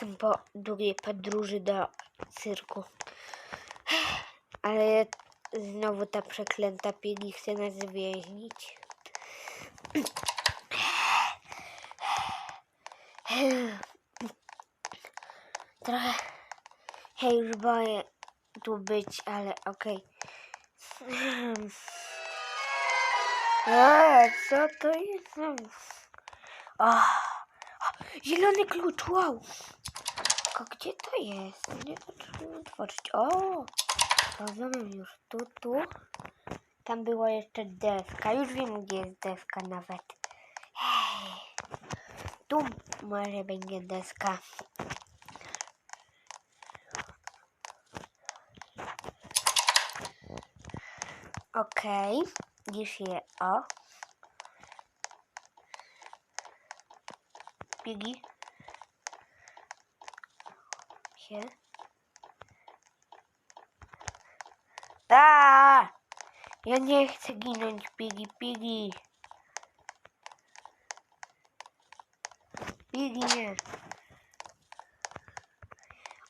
jestem po długiej podróży do cyrku. Ale znowu ta przeklęta Piggy chce nas więźnić. Trochę się już boję tu być, ale okej. Eee, co to jest? o, zielony klucz, wow! Tylko gdzie to jest? Nie potrzebuję otworzyć. O, rozumiem już. Tu, tu. Tam była jeszcze deska. Już wiem, gdzie jest deska nawet. Hej. Tu może będzie deska. Okej, już je o. Piggy. Się. Da! Ja nie chcę ginąć, Piggy, Piggy. Piggy nie.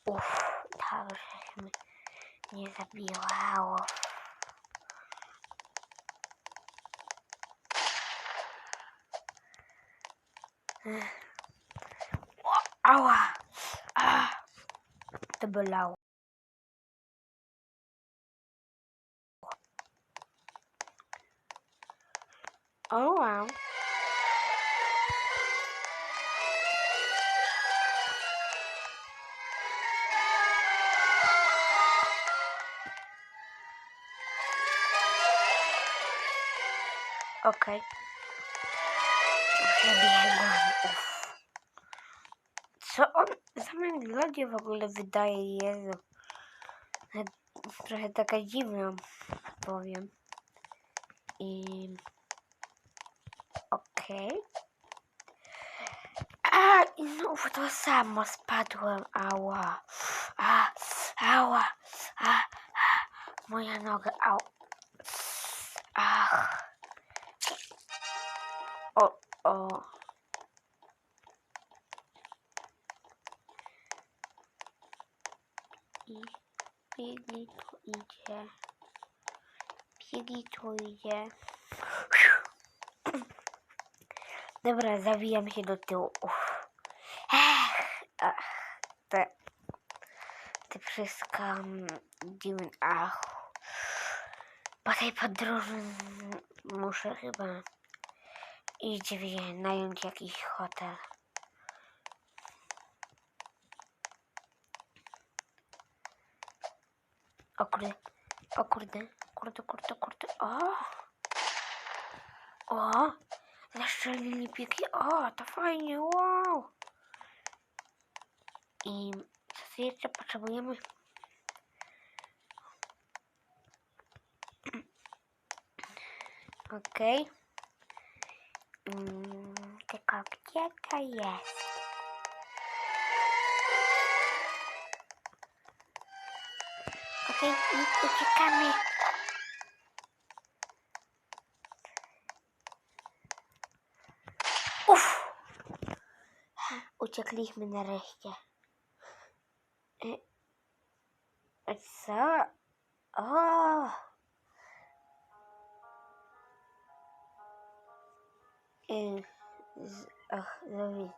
Uff, dobrze, że mnie nie zabiłało. O, ała! A, to bolało. O, wow. Okej. Przebiegłam. Uff. Co on za melodię w ogóle wydaje, Jezu. Nawet Trochę taka dziwna, powiem. I... Okej. A, i znów to samo spadłem. Ała. A, ała. A, a, moja noga. Au. I Piggy tu idzie. Piggy tu idzie. Dobra, zawijam się do tyłu. Uff. Ech, ach, te, te wszystko mm, dziwne. Ach. Po tej podróży muszę chyba iść wie, nająć jakiś hotel. O kurde, o kurde, kurde, kurde, kurde, o! O! Zaszczelnili pieki, o, to fajnie, wow! I co jeszcze potrzebujemy? Okej. Mm, tylko gdzie to jest? I uciekamy. Uff! Uciekliśmy nareszcie. E, a co? O! Ach, Zoe,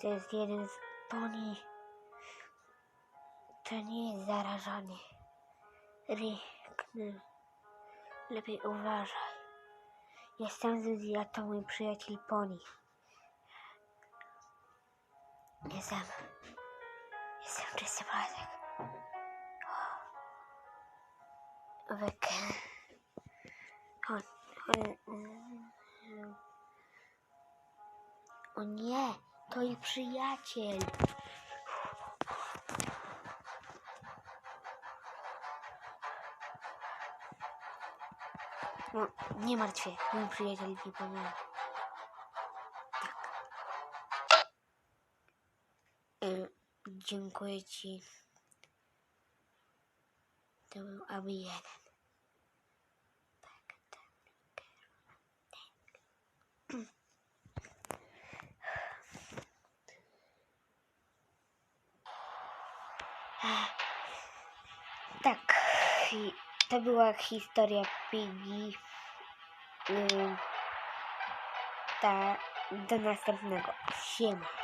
to jest jeden z poni. To nie jest zarażony. Ryknę. Lepiej uważaj. Jestem Zuzi, a to mój przyjaciel poni. Jestem. Jestem czysty palec. Wyk. O, o, nie, to ich przyjaciel. Ну, не мертвее, мы приятель не помер. Так. Э, dziękuję ci. To był aby jeden. Так, и to była historia Piggy. Ym, Ta, do następnego. Siema.